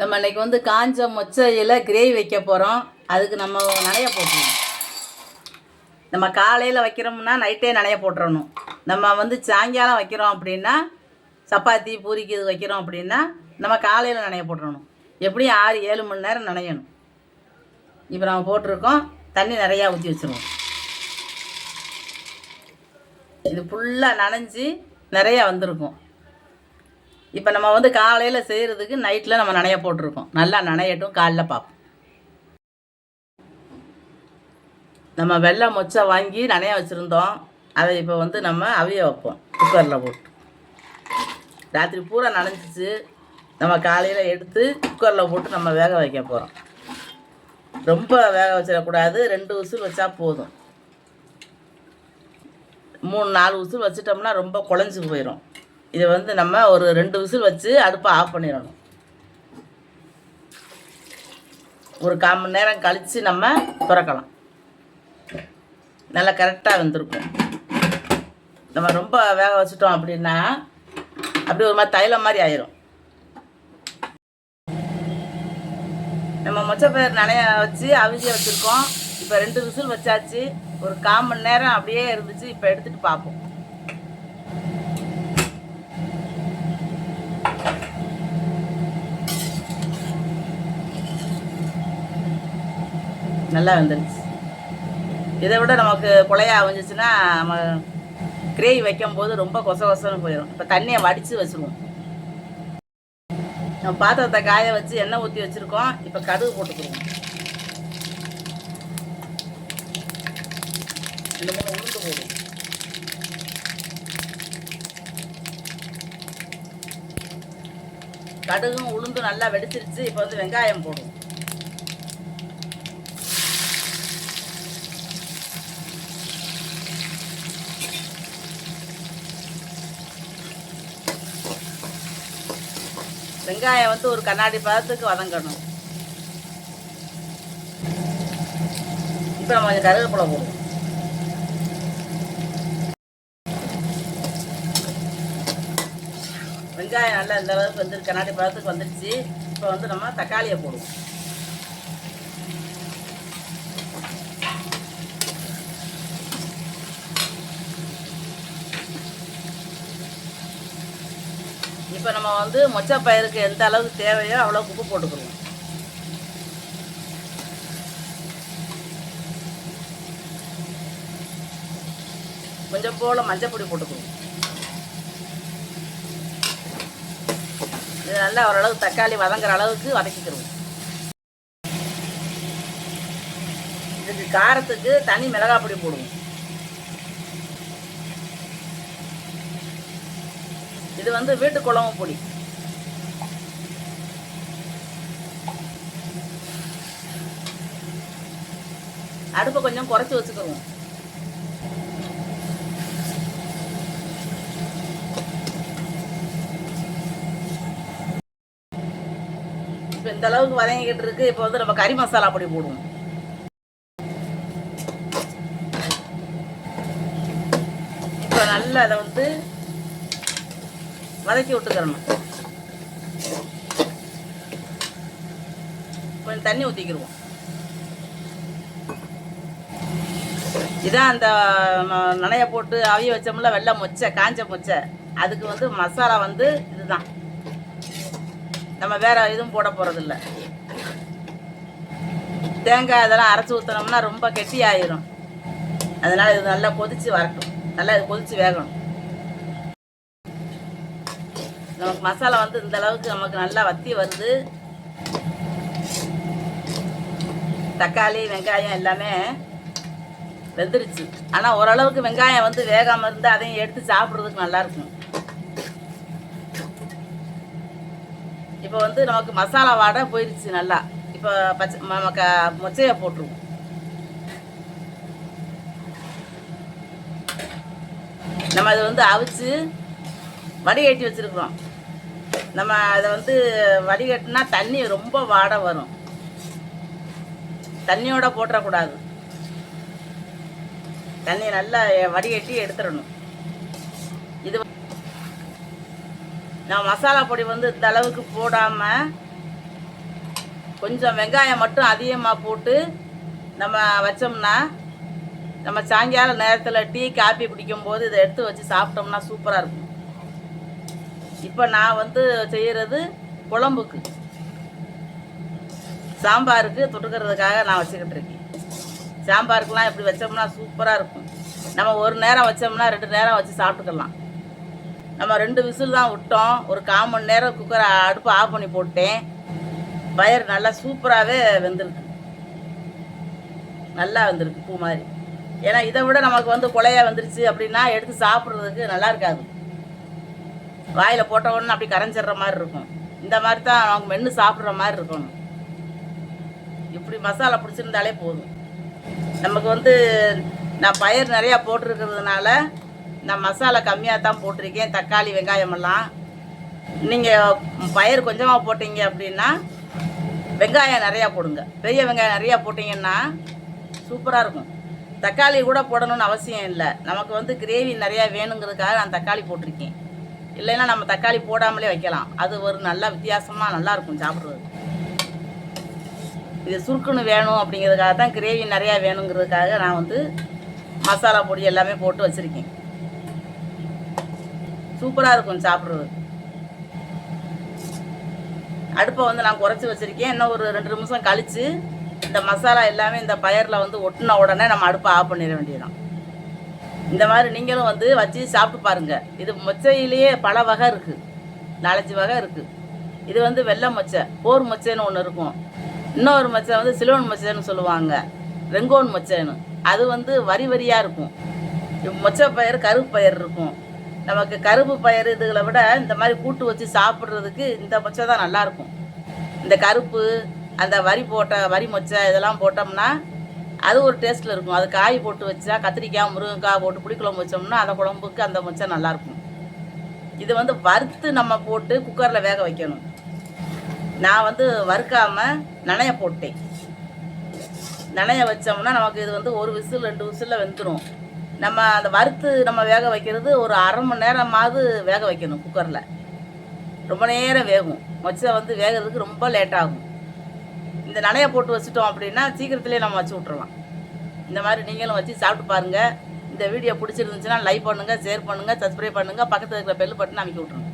நம்ம இன்னைக்கு வந்து காஞ்ச மொச்சையில் கிரேவி வைக்க போகிறோம் அதுக்கு நம்ம நனைய போட்டுருவோம் நம்ம காலையில் வைக்கிறோம்னா நைட்டே நனைய போட்டுறணும். நம்ம வந்து சாயங்காலம் வைக்கிறோம் அப்படின்னா சப்பாத்தி பூரிக்கு இது வைக்கிறோம் அப்படின்னா நம்ம காலையில் நனைய போட்டுறணும். எப்படியும் ஆறு ஏழு மணி நேரம் நனையணும். இப்போ நம்ம போட்டிருக்கோம். தண்ணி நிறையா ஊற்றி வச்சுருவோம். இது ஃபுல்லாக நனைஞ்சி நிறையா வந்திருக்கும். இப்போ நம்ம வந்து காலையில் செய்கிறதுக்கு நைட்டில் நம்ம நனைய போட்டிருக்கோம். நல்லா நனையட்டும் காலைல பார்ப்போம். நம்ம வெள்ளை மொச்சை வாங்கி நனைய வச்சுருந்தோம். அதை இப்போ வந்து நம்ம அவிய வைப்போம். குக்கரில் போட்டு. ராத்திரி பூரா நனைஞ்சிச்சு. நம்ம காலையில் எடுத்து குக்கரில் போட்டு நம்ம வேக வைக்க போகிறோம் ரொம்ப வேக வச்சிடக்கூடாது ரெண்டு உசுல் வச்சா போதும். மூணு நாலு உசுல் வச்சிட்டோம்னா ரொம்ப குழஞ்சி போயிடும் இதை வந்து நம்ம ஒரு ரெண்டு விசில் வச்சு அடுப்பை ஆஃப் பண்ணிடணும். ஒரு கால் மணி நேரம் கழித்து நம்ம திறக்கலாம். நல்லா கரெக்டாக வெந்திருக்கும். நம்ம ரொம்ப வேக வச்சுட்டோம் அப்படின்னா அப்படியே ஒரு மாதிரி தைலம் மாதிரி ஆயிரும். நம்ம மொச்சப்பயிர் நனைய வச்சு அவிஞ்சு வச்சுருக்கோம். இப்போ ரெண்டு விசில் வச்சாச்சு. ஒரு கால் மணி நேரம் அப்படியே இருந்துச்சு. இப்போ எடுத்துகிட்டு பார்ப்போம். நல்லா வந்துருச்சு. இதை விட நமக்கு குழையா அமைஞ்சிச்சுன்னா நம்ம கிரேவி வைக்கும்போது ரொம்ப கொச கொசன்னு போயிடும் இப்போ தண்ணியை வடித்து வச்சுருவோம். நம்ம பாத்திரத்தை காய வச்சு எண்ணெய் ஊற்றி வச்சுருக்கோம். இப்போ கடுகு போட்டுக்குருவோம் ரெண்டு மூணு உளுந்து போடும் கடுகும் உளுந்தும் நல்லா வெடிச்சிருச்சு. இப்போ வந்து வெங்காயம் போடும் வெங்காயம் வந்து ஒரு கண்ணாடி பதத்துக்கு வதங்கணும். இப்போ நம்ம கொஞ்சம் கருவேப்பிலை போடுவோம். வெங்காயம் நல்லா இந்த அளவுக்கு வந்து கண்ணாடி பதத்துக்கு வந்துடுச்சு இப்போ வந்து நம்ம தக்காளியை போடுவோம். இப்போ நம்ம வந்து மொச்சை பயிருக்கு எந்த அளவுக்கு தேவையோ அவ்வளோக்கு உப்பு போட்டுக்கணும். கொஞ்சம் போல் மஞ்சள் பொடி இது நல்லா ஓரளவு தக்காளி வதங்குற அளவுக்கு வதக்கிக்கிறோம் இதுக்கு காரத்துக்கு தனி மிளகாய் பொடி போடுவோம். இது வந்து வீட்டு குழம்பு பொடி. அடுப்பை கொஞ்சம் குறைச்சி வச்சுக்கிடுவோம் இப்போ இந்த அளவுக்கு வதங்கிக்கிட்டு இருக்கு. இப்போ வந்து நம்ம கறி மசாலா பொடி போடுவோம். இப்போ நல்லா அதை வந்து வதக்கி விட்டுக்கிறணும் கொஞ்சம் தண்ணி ஊற்றிக்கிடுவோம் இதான் அந்த நனைய போட்டு அவிய வச்சோம்ல வெள்ளை மொச்சை காஞ்ச மொச்சை. அதுக்கு வந்து மசாலா வந்து இதுதான். நம்ம வேற எதுவும் போட போகிறதில்ல தேங்காய் இதெல்லாம் அரைச்சி ஊற்றினோம்னா ரொம்ப கெட்டி ஆயிரும் அதனால் இது நல்லா கொதித்து வரட்டும். நல்லா இது கொதித்து வேகணும். நமக்கு மசாலா வந்து இந்த அளவுக்கு நமக்கு நல்லா வத்தி வருது தக்காளி வெங்காயம் எல்லாமே வெந்துருச்சு. ஆனால் ஓரளவுக்கு வெங்காயம் வந்து வேகாமல் இருந்து அதையும் எடுத்து சாப்பிட்றதுக்கு நல்லா இருக்கும். இப்போ வந்து நமக்கு மசாலா வாடை போயிடுச்சு நல்லா. இப்போ பச்சை நமக்கு மொச்சையை போட்டுருவோம். நம்ம அதை வந்து அவிச்சு வடிகட்டி வச்சுருக்குறோம். நம்ம அதை வந்து வடிகட்டினா தண்ணி ரொம்ப வாடை வரும். தண்ணியோட போட்டுறக்கூடாது. தண்ணி நல்லா வடிகட்டி எடுத்துடணும். இது நான் மசாலா பொடி வந்து இந்த அளவுக்கு போடாமல் கொஞ்சம் வெங்காயம் மட்டும் அதிகமாக போட்டு நம்ம வச்சோம்னா நம்ம சாயங்கால நேரத்தில் டீ காப்பி குடிக்கும்போது இதை எடுத்து வச்சு சாப்பிட்டோம்னா சூப்பராக இருக்கும். இப்போ நான் வந்து செய்கிறது குழம்புக்கு. சாம்பாருக்கு தொட்டுக்கிறதுக்காக நான் வச்சுக்கிட்டு இருக்கேன். சாம்பாருக்கெலாம் இப்படி வச்சோம்னா சூப்பராக இருக்கும். நம்ம ஒரு நேரம் வச்சோம்னா ரெண்டு நேரம் வச்சு சாப்பிட்டுக்கலாம். நம்ம ரெண்டு விசில் தான் விட்டோம். ஒரு கால் மணி நேரம் குக்கரை அடுப்பு ஆஃப் பண்ணி போட்டேன். பயிர் நல்லா சூப்பராகவே வெந்திருக்கு. நல்லா வந்திருக்கு பூ மாதிரி. ஏன்னா இதை விட நமக்கு வந்து கொலையாக வந்துருச்சு அப்படின்னா எடுத்து சாப்பிட்றதுக்கு நல்லா இருக்காது. வாயில் போட்ட உடனே அப்படி கரைஞ்சிடுற மாதிரி இருக்கும். இந்த மாதிரி தான் அவங்க மென்று சாப்பிட்ற மாதிரி இருக்கணும். இப்படி மசாலா பிடிச்சிருந்தாலே போதும். நமக்கு வந்து நான் பயிர் நிறையா போட்டிருக்கிறதுனால நான் மசாலா கம்மியாக தான் போட்டிருக்கேன். தக்காளி வெங்காயமெல்லாம் நீங்கள் பயிர் கொஞ்சமாக போட்டீங்க அப்படின்னா வெங்காயம் நிறையா போடுங்க. பெரிய வெங்காயம் நிறையா போட்டிங்கன்னா சூப்பராக இருக்கும். தக்காளி கூட போடணும்னு அவசியம் இல்லை. நமக்கு வந்து கிரேவி நிறையா வேணுங்கிறதுக்காக நான் தக்காளி போட்டிருக்கேன். இல்லைன்னா நம்ம தக்காளி போடாமலே வைக்கலாம். அது ஒரு நல்ல வித்தியாசமாக நல்லா இருக்கும் சாப்பிட்றது. இது சுருக்குன்னு வேணும் அப்படிங்கிறதுக்காக தான் கிரேவி நிறையா வேணுங்கிறதுக்காக நான் வந்து மசாலா பொடி எல்லாமே போட்டு வச்சுருக்கேன். சூப்பராக இருக்கும் சாப்பிட்றது. அடுப்பை வந்து நான் குறைச்சி வச்சுருக்கேன். இன்னும் ஒரு ரெண்டு நிமிஷம் கழித்து இந்த மசாலா எல்லாமே இந்த பயரில் வந்து ஒட்டின உடனே நம்ம அடுப்பை ஆஃப் பண்ணிட வேண்டியதான் இந்த மாதிரி நீங்களும் வந்து வச்சு சாப்பிட்டு பாருங்கள் இது மொச்சையிலேயே பல வகை இருக்குது நாலஞ்சு வகை இருக்குது இது வந்து வெள்ளை மொச்சை போர் மொச்சைன்னு ஒன்று இருக்கும். இன்னொரு மொச்சை வந்து சிலோன் மொச்சைன்னு சொல்லுவாங்க. ரெங்கோன் மொச்சைன்னு. அது வந்து வரி வரியாக இருக்கும். மொச்சை பயிர் கருப்பு பயிர் இருக்கும். நமக்கு கருப்பு பயிர் இதுகளை விட இந்த மாதிரி கூட்டு வச்சு சாப்பிட்றதுக்கு இந்த மொச்சை தான் நல்லாயிருக்கும் இந்த கருப்பு அந்த வரி போட்ட வரி மொச்சை இதெல்லாம் போட்டோம்னா அது ஒரு டேஸ்ட்டில் இருக்கும். அது காய் போட்டு வச்சா கத்திரிக்காய் முருங்கைக்காய் போட்டு புளிக்குழம்பு வச்சோம்னா அந்த குழம்புக்கு அந்த மொச்சை நல்லாயிருக்கும். இது வந்து வறுத்து நம்ம போட்டு குக்கரில் வேக வைக்கணும். நான் வந்து வறுக்காமல் நனைய போட்டேன். நனைய வச்சோம்னா நமக்கு இது வந்து ஒரு விசில் ரெண்டு விசிலில் வெந்துடும் நம்ம அந்த வறுத்து நம்ம வேக வைக்கிறது ஒரு அரை மணி நேரமாவது வேக வைக்கணும் குக்கரில் ரொம்ப நேரம் வேகும். மொச்சை வந்து வேகிறதுக்கு ரொம்ப லேட் ஆகும். இந்த நனையை போட்டு வச்சுட்டோம் அப்படின்னா சீக்கிரத்துலேயே நம்ம வச்சு விட்ருலாம் இந்த மாதிரி நீங்களும் வச்சு சாப்பிட்டு பாருங்கள் இந்த வீடியோ பிடிச்சிருந்துச்சுன்னா லைக் பண்ணுங்கள் ஷேர் பண்ணுங்கள் சப்ஸ்கிரைப் பண்ணுங்கள் பக்கத்தில் இருக்கிற பெல் பட்டன் அமைக்க விட்ருங்க